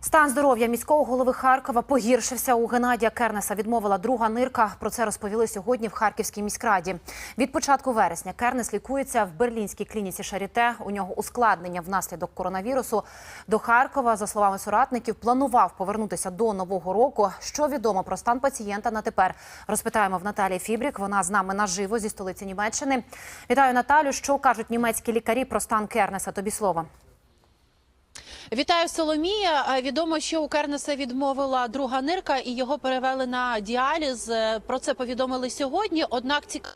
Стан здоров'я міського голови Харкова погіршився. У Геннадія Кернеса відмовила друга нирка. Про це розповіли сьогодні в Харківській міськраді. Від початку вересня Кернес лікується в берлінській клініці Шаріте. У нього ускладнення внаслідок коронавірусу. До Харкова, за словами соратників, планував повернутися до нового року. Що відомо про стан пацієнта на тепер? Розпитаємо в Наталії Фібрік. Вона з нами наживо зі столиці Німеччини. Вітаю Наталю. Що кажуть німецькі лікарі про стан Кернеса? Тобі слово. Вітаю Соломія. Відомо, що у Кернеса відмовила друга нирка і його перевели на діаліз. Е, Про це повідомили сьогодні. Однак цікаво,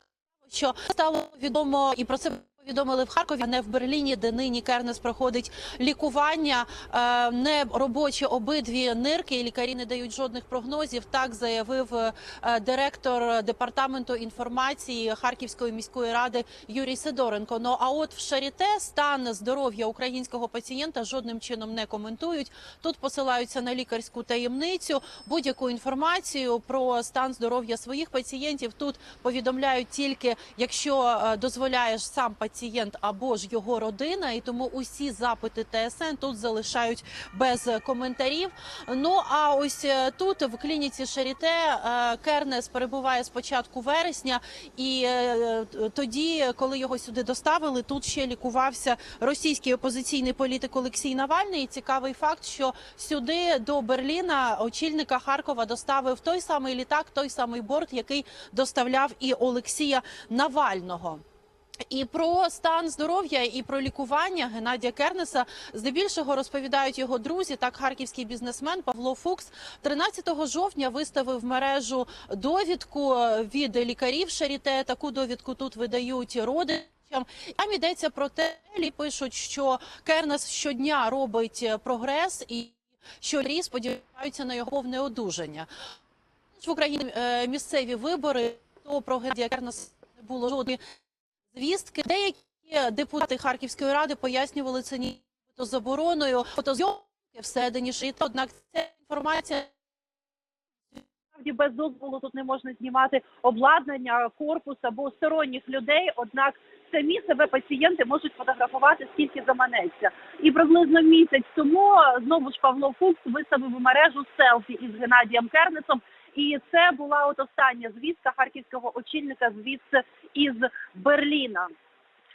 що стало відомо і про це. Повідомили в Харкові, а не в Берліні, де нині Кернес проходить лікування. Е, Не робочі обидві нирки, лікарі не дають жодних прогнозів. Так заявив е, директор департаменту інформації Харківської міської ради Юрій Сидоренко. Ну а от в Шаріте стан здоров'я українського пацієнта жодним чином не коментують. Тут посилаються на лікарську таємницю. Будь-яку інформацію про стан здоров'я своїх пацієнтів тут повідомляють тільки якщо е, дозволяєш сам пацієнт або ж його родина, і тому усі запити ТСН тут залишають без коментарів. Ну а ось е, тут в клініці Шаріте е, Кернес перебуває з початку вересня, і е, тоді, коли його сюди доставили, тут ще лікувався російський опозиційний політик Олексій Навальний. І цікавий факт, що сюди до Берліна очільника Харкова доставив той самий літак, той самий борт, який доставляв і Олексія Навального. І про стан здоров'я і про лікування Геннадія Кернеса здебільшого розповідають його друзі. Так, харківський бізнесмен Павло Фукс 13 жовтня виставив в мережу довідку від лікарів Шаріте. Таку довідку тут видають родичам. Там йдеться про те, і пишуть, що Кернес щодня робить прогрес і що лікарі сподіваються на його повне одужання. В Україні е, місцеві вибори то про Геннадія Кернеса не було жодної звістки. Деякі депутати Харківської ради пояснювали це нібито забороною фотозйомки всередині шиїта. Однак ця інформація Насправді без дозволу тут не можна знімати обладнання, корпус або сторонніх людей. Однак самі себе пацієнти можуть фотографувати скільки заманеться. І приблизно місяць тому знову ж Павло Фукс виставив у мережу селфі із Геннадієм Кернесом. І це була от остання звістка харківського очільника звідси із Берліна.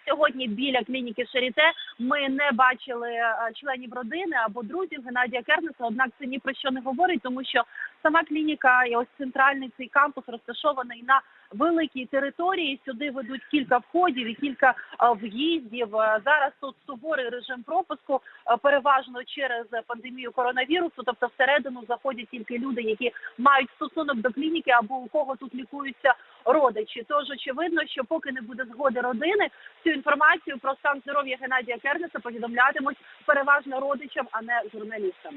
Сьогодні біля клініки Шаріте ми не бачили е, членів родини або друзів Геннадія Кернеса. Однак це ні про що не говорить, тому що сама клініка і ось центральний цей кампус розташований на великій території. Сюди ведуть кілька входів і кілька е, в'їздів. Е, Зараз тут суворий режим пропуску, е, переважно через пандемію коронавірусу. Тобто, всередину заходять тільки люди, які мають стосунок до клініки або у кого тут лікуються родичі. Тож очевидно, що поки не буде згоди родини, цю інформацію про стан здоров'я Геннадія Кернеса повідомлятимуть переважно родичам, а не журналістам.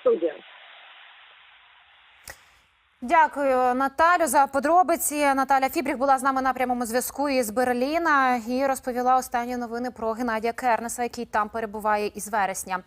Студія. Дякую, Наталю, за подробиці. Наталя Фібріх була з нами на прямому зв'язку із Берліна і розповіла останні новини про Геннадія Кернеса, який там перебуває із вересня.